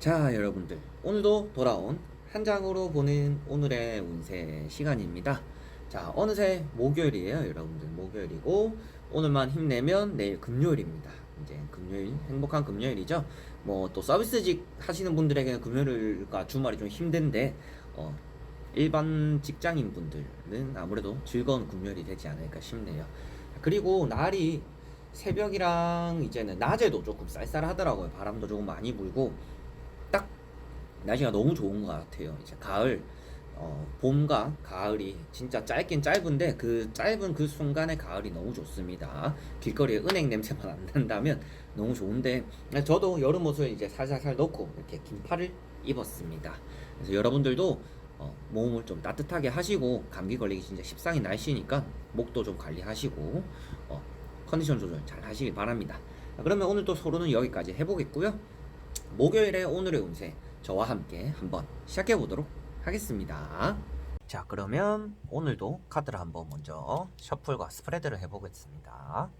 자, 여러분들. 오늘도 돌아온 한 장으로 보는 오늘의 운세 시간입니다. 자, 어느새 목요일이에요, 여러분들. 목요일이고, 오늘만 힘내면 내일 금요일입니다. 이제 금요일, 행복한 금요일이죠. 뭐, 또 서비스직 하시는 분들에게는 금요일과 주말이 좀 힘든데, 어, 일반 직장인 분들은 아무래도 즐거운 금요일이 되지 않을까 싶네요. 그리고 날이 새벽이랑 이제는 낮에도 조금 쌀쌀하더라고요. 바람도 조금 많이 불고 딱 날씨가 너무 좋은 것 같아요. 이제 가을, 어, 봄과 가을이 진짜 짧긴 짧은데 그 짧은 그 순간의 가을이 너무 좋습니다. 길거리에 은행 냄새만 안 난다면 너무 좋은데 저도 여름 옷을 이제 살살살 넣고 이렇게 긴팔을 입었습니다. 그래서 여러분들도 어, 몸을 좀 따뜻하게 하시고 감기 걸리기 진짜 십상인 날씨니까 목도 좀 관리하시고 어, 컨디션 조절 잘 하시길 바랍니다. 자, 그러면 오늘 또 서로는 여기까지 해보겠고요. 목요일에 오늘의 운세 저와 함께 한번 시작해 보도록 하겠습니다. 자, 그러면 오늘도 카드를 한번 먼저 셔플과 스프레드를 해보겠습니다.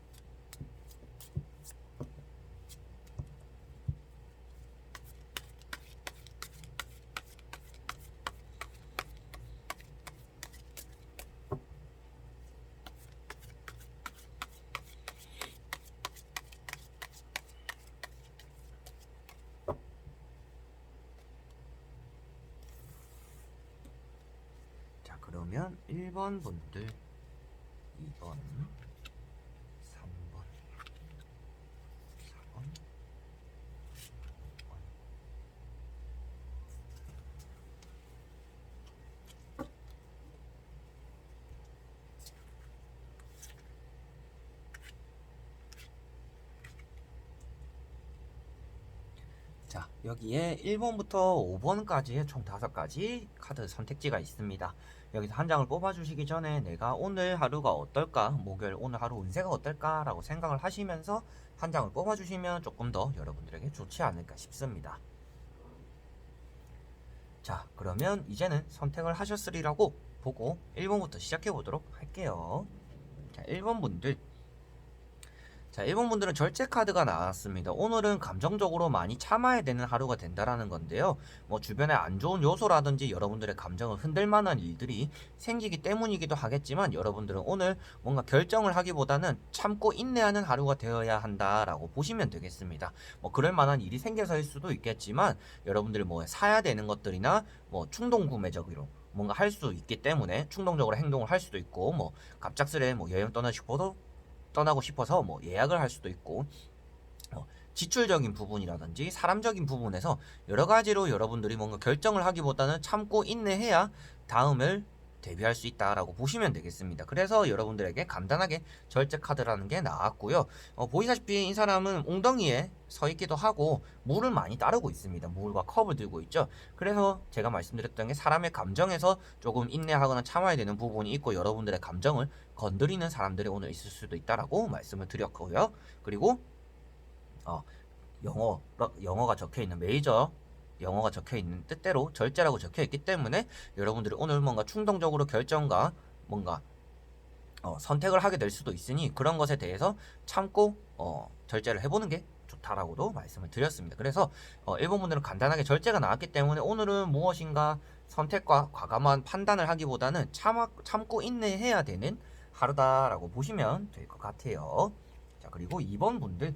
자, 그러면 1번 분들, 2번, 3번, 4번, 5번. 자, 여기에 1번부터 5번까지의 총 5가지 카드 선택지가 있습니다. 여기서 한 장을 뽑아주시기 전에 내가 오늘 하루가 어떨까, 목요일 오늘 하루 운세가 어떨까라고 생각을 하시면서 한 장을 뽑아주시면 조금 더 여러분들에게 좋지 않을까 싶습니다. 자, 그러면 이제는 선택을 하셨으리라고 보고 1번부터 시작해 보도록 할게요. 자, 1번 분들. 자, 1번 분들은 절제 카드가 나왔습니다. 오늘은 감정적으로 많이 참아야 되는 하루가 된다라는 건데요. 뭐 주변에 안 좋은 요소라든지 여러분들의 감정을 흔들 만한 일들이 생기기 때문이기도 하겠지만 여러분들은 오늘 뭔가 결정을 하기보다는 참고 인내하는 하루가 되어야 한다라고 보시면 되겠습니다. 뭐 그럴 만한 일이 생겨서일 수도 있겠지만 여러분들이 뭐 사야 되는 것들이나 뭐 충동 구매적으로 뭔가 할 수 있기 때문에 충동적으로 행동을 할 수도 있고 뭐 갑작스레 뭐 여행 떠나고 싶어도 떠나고 싶어서 뭐 예약을 할 수도 있고 어, 지출적인 부분이라든지 사람적인 부분에서 여러 가지로 여러분들이 뭔가 결정을 하기보다는 참고 인내해야 다음을 대비할 수 있다라고 보시면 되겠습니다. 그래서 여러분들에게 간단하게 절제 카드라는 게 나왔고요. 어, 보이다시피 이 사람은 웅덩이에 서 있기도 하고 물을 많이 따르고 있습니다. 물과 컵을 들고 있죠. 그래서 제가 말씀드렸던 게 사람의 감정에서 조금 인내하거나 참아야 되는 부분이 있고 여러분들의 감정을 건드리는 사람들이 오늘 있을 수도 있다라고 말씀을 드렸고요. 그리고 어, 영어 영어가 적혀 있는 메이저 영어가 적혀 있는 뜻대로 절제라고 적혀 있기 때문에 여러분들이 오늘 뭔가 충동적으로 결정과 뭔가 어, 선택을 하게 될 수도 있으니 그런 것에 대해서 참고 어, 절제를 해보는 게 좋다라고도 말씀을 드렸습니다. 그래서 어, 일본 분들은 간단하게 절제가 나왔기 때문에 오늘은 무엇인가 선택과 과감한 판단을 하기보다는 참, 참고 인내해야 되는 하루다라고 보시면 될 것 같아요. 자 그리고 2번 분들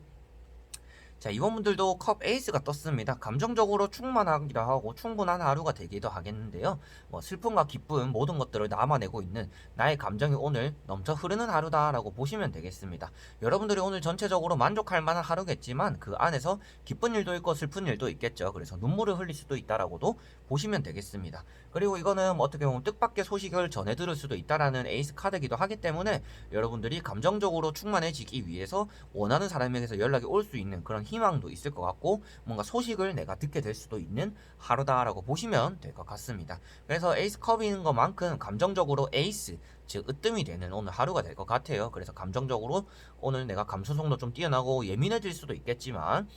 자, 이번 분들도 컵 에이스가 떴습니다. 감정적으로 충만하기도 하고 충분한 하루가 되기도 하겠는데요. 뭐 슬픔과 기쁨 모든 것들을 남아내고 있는 나의 감정이 오늘 넘쳐 흐르는 하루다라고 보시면 되겠습니다. 여러분들이 오늘 전체적으로 만족할 만한 하루겠지만 그 안에서 기쁜 일도 있고 슬픈 일도 있겠죠. 그래서 눈물을 흘릴 수도 있다라고도 보시면 되겠습니다. 그리고 이거는 뭐 어떻게 보면 뜻밖의 소식을 전해 들을 수도 있다라는 에이스 카드이기도 하기 때문에 여러분들이 감정적으로 충만해지기 위해서 원하는 사람에게서 연락이 올 수 있는 그런 희망도 있을 것 같고 뭔가 소식을 내가 듣게 될 수도 있는 하루다라고 보시면 될 것 같습니다. 그래서 에이스 컵인 것만큼 감정적으로 에이스 즉 으뜸이 되는 오늘 하루가 될 것 같아요. 그래서 감정적으로 오늘 내가 감수성도 좀 뛰어나고 예민해질 수도 있겠지만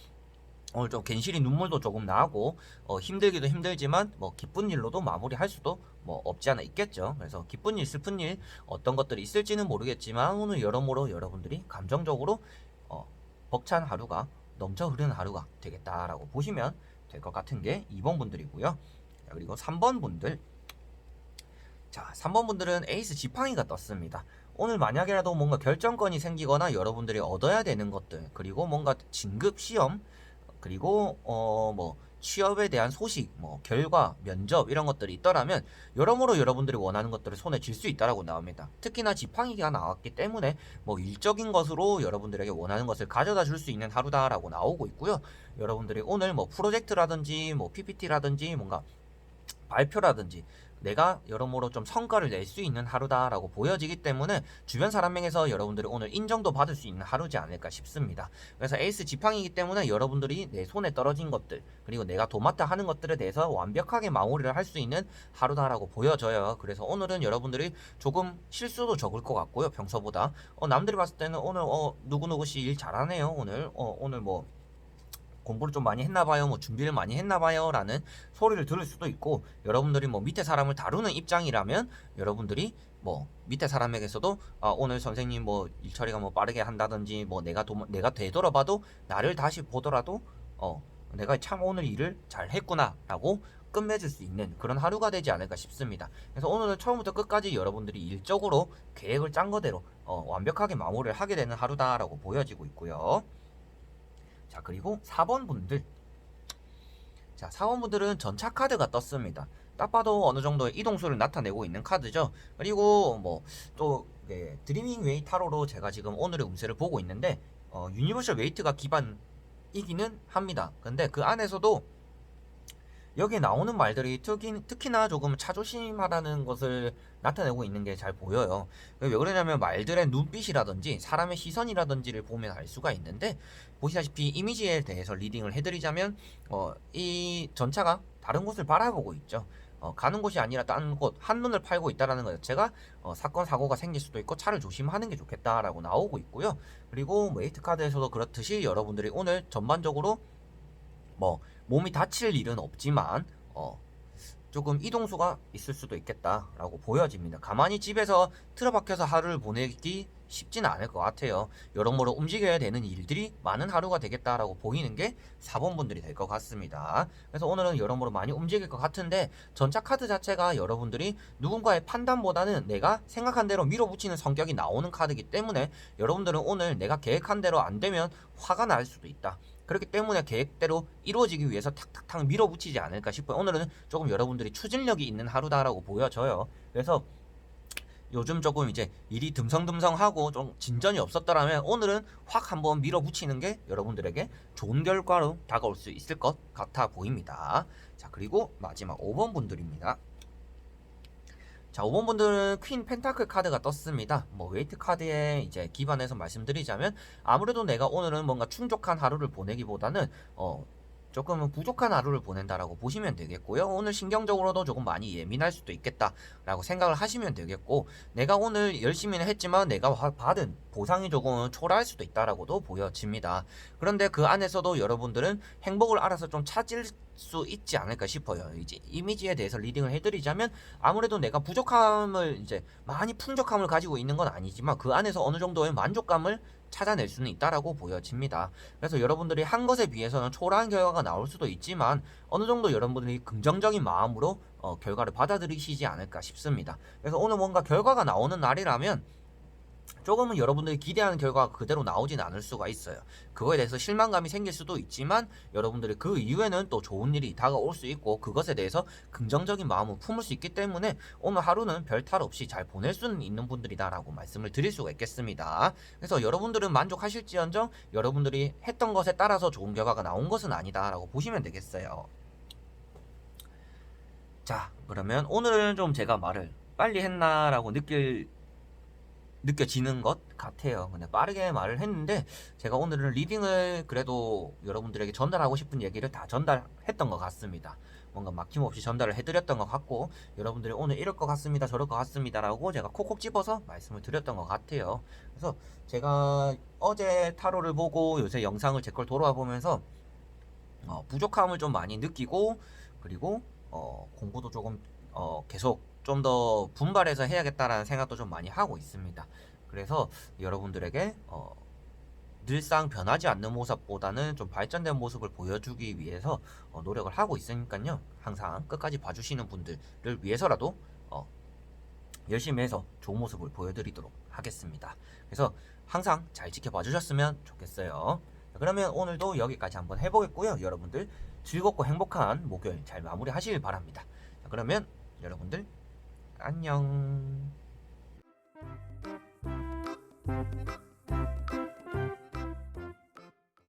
오늘 좀 괜시리 눈물도 조금 나고 어, 힘들기도 힘들지만 뭐 기쁜 일로도 마무리할 수도 뭐 없지 않아 있겠죠. 그래서 기쁜 일, 슬픈 일 어떤 것들이 있을지는 모르겠지만 오늘 여러모로 여러분들이 감정적으로 어, 벅찬 하루가 넘쳐 흐르는 하루가 되겠다라고 보시면 될 것 같은 게 2번 분들이고요. 자, 그리고 3번 분들. 자, 3번 분들은 에이스 지팡이가 떴습니다. 오늘 만약이라도 뭔가 결정권이 생기거나 여러분들이 얻어야 되는 것들, 그리고 뭔가 진급 시험, 그리고 어 뭐 취업에 대한 소식, 뭐 결과, 면접 이런 것들이 있더라면 여러모로 여러분들이 원하는 것들을 손에 쥘 수 있다라고 나옵니다. 특히나 지팡이가 나왔기 때문에 뭐 일적인 것으로 여러분들에게 원하는 것을 가져다 줄 수 있는 하루다라고 나오고 있고요. 여러분들이 오늘 뭐 프로젝트라든지 뭐 PPT라든지 뭔가 발표라든지 내가 여러모로 좀 성과를 낼 수 있는 하루다라고 보여지기 때문에 주변 사람에게서 여러분들이 오늘 인정도 받을 수 있는 하루지 않을까 싶습니다. 그래서 에이스 지팡이기 때문에 여러분들이 내 손에 떨어진 것들 그리고 내가 도맡아 하는 것들에 대해서 완벽하게 마무리를 할 수 있는 하루다라고 보여져요. 그래서 오늘은 여러분들이 조금 실수도 적을 것 같고요. 평소보다 어, 남들이 봤을 때는 오늘 어, 누구누구 씨일 잘하네요. 오늘 어, 오늘 뭐 공부를 좀 많이 했나 봐요. 뭐 준비를 많이 했나 봐요 라는 소리를 들을 수도 있고 여러분들이 뭐 밑에 사람을 다루는 입장이라면 여러분들이 뭐 밑에 사람에게서도 아, 오늘 선생님 뭐 일처리가 뭐 빠르게 한다든지 뭐 내가 도, 내가 되돌아봐도 나를 다시 보더라도 어 내가 참 오늘 일을 잘 했구나라고 끝맺을 수 있는 그런 하루가 되지 않을까 싶습니다. 그래서 오늘은 처음부터 끝까지 여러분들이 일적으로 계획을 짠 거대로 어, 완벽하게 마무리를 하게 되는 하루다라고 보여지고 있고요. 자 그리고 4번 분들. 자 4번 분들은 전차 카드가 떴습니다. 딱 봐도 어느 정도의 이동수를 나타내고 있는 카드죠. 그리고 뭐또 네, 드리밍 웨이 타로로 제가 지금 오늘의 운세를 보고 있는데 어, 유니버셜 웨이트가 기반이기는 합니다. 근데 그 안에서도 여기에 나오는 말들이 특히, 특히 나 조금 차조심하라는 것을 나타내고 있는 게 잘 보여요. 왜 그러냐면 말들의 눈빛이라든지 사람의 시선이라든지를 보면 알 수가 있는데 보시다시피 이미지에 대해서 리딩을 해드리자면 어, 이 전차가 다른 곳을 바라보고 있죠. 어, 가는 곳이 아니라 다른 곳 한눈을 팔고 있다라는 것 자체가 어, 사건 사고가 생길 수도 있고 차를 조심하는 게 좋겠다라고 나오고 있고요. 그리고 웨이트 카드에서도 그렇듯이 여러분들이 오늘 전반적으로 뭐 몸이 다칠 일은 없지만 어 조금 이동수가 있을 수도 있겠다라고 보여집니다. 가만히 집에서 틀어박혀서 하루를 보내기 쉽지는 않을 것 같아요. 여러모로 움직여야 되는 일들이 많은 하루가 되겠다라고 보이는 게 4번 분들이 될 것 같습니다. 그래서 오늘은 여러모로 많이 움직일 것 같은데 전차 카드 자체가 여러분들이 누군가의 판단보다는 내가 생각한 대로 밀어붙이는 성격이 나오는 카드이기 때문에 여러분들은 오늘 내가 계획한 대로 안 되면 화가 날 수도 있다. 그렇기 때문에 계획대로 이루어지기 위해서 탁탁탁 밀어붙이지 않을까 싶어요. 오늘은 조금 여러분들이 추진력이 있는 하루다라고 보여져요. 그래서 요즘 조금 이제 일이 듬성듬성하고 좀 진전이 없었더라면 오늘은 확 한번 밀어붙이는 게 여러분들에게 좋은 결과로 다가올 수 있을 것 같아 보입니다. 자, 그리고 마지막 5번 분들입니다. 자, 5번 분들은 퀸 펜타클 카드가 떴습니다. 뭐 웨이트 카드에 이제 기반해서 말씀드리자면 아무래도 내가 오늘은 뭔가 충족한 하루를 보내기보다는 어 조금은 부족한 하루를 보낸다라고 보시면 되겠고요. 오늘 신경적으로도 조금 많이 예민할 수도 있겠다라고 생각을 하시면 되겠고, 내가 오늘 열심히는 했지만 내가 받은 보상이 조금 초라할 수도 있다라고도 보여집니다. 그런데 그 안에서도 여러분들은 행복을 알아서 좀 찾을 수 있지 않을까 싶어요. 이제 이미지에 대해서 리딩을 해드리자면 아무래도 내가 부족함을 이제 많이 풍족함을 가지고 있는 건 아니지만 그 안에서 어느 정도의 만족감을 찾아낼 수는 있다라고 보여집니다. 그래서 여러분들이 한 것에 비해서는 초라한 결과가 나올 수도 있지만 어느 정도 여러분들이 긍정적인 마음으로 어, 결과를 받아들이시지 않을까 싶습니다. 그래서 오늘 뭔가 결과가 나오는 날이라면 조금은 여러분들이 기대하는 결과가 그대로 나오진 않을 수가 있어요. 그거에 대해서 실망감이 생길 수도 있지만 여러분들이 그 이후에는 또 좋은 일이 다가올 수 있고 그것에 대해서 긍정적인 마음을 품을 수 있기 때문에 오늘 하루는 별 탈 없이 잘 보낼 수는 있는 분들이다라고 말씀을 드릴 수가 있겠습니다. 그래서 여러분들은 만족하실지언정 여러분들이 했던 것에 따라서 좋은 결과가 나온 것은 아니다라고 보시면 되겠어요. 자, 그러면 오늘은 좀 제가 말을 빨리 했나라고 느낄 느껴지는 것 같아요. 근데 빠르게 말을 했는데 제가 오늘은 리딩을 그래도 여러분들에게 전달하고 싶은 얘기를 다 전달했던 것 같습니다. 뭔가 막힘없이 전달을 해드렸던 것 같고 여러분들이 오늘 이럴 것 같습니다, 저럴 것 같습니다라고 제가 콕콕 집어서 말씀을 드렸던 것 같아요. 그래서 제가 어제 타로를 보고 요새 영상을 제 걸 돌아와 보면서 어, 부족함을 좀 많이 느끼고 그리고 어, 공부도 조금 어, 계속 좀 더 분발해서 해야겠다라는 생각도 좀 많이 하고 있습니다. 그래서 여러분들에게 어, 늘상 변하지 않는 모습보다는 좀 발전된 모습을 보여주기 위해서 어, 노력을 하고 있으니까요. 항상 끝까지 봐주시는 분들을 위해서라도 어, 열심히 해서 좋은 모습을 보여드리도록 하겠습니다. 그래서 항상 잘 지켜봐 주셨으면 좋겠어요. 자, 그러면 오늘도 여기까지 한번 해보겠고요. 여러분들 즐겁고 행복한 목요일 잘 마무리 하시길 바랍니다. 자, 그러면 여러분들 안녕.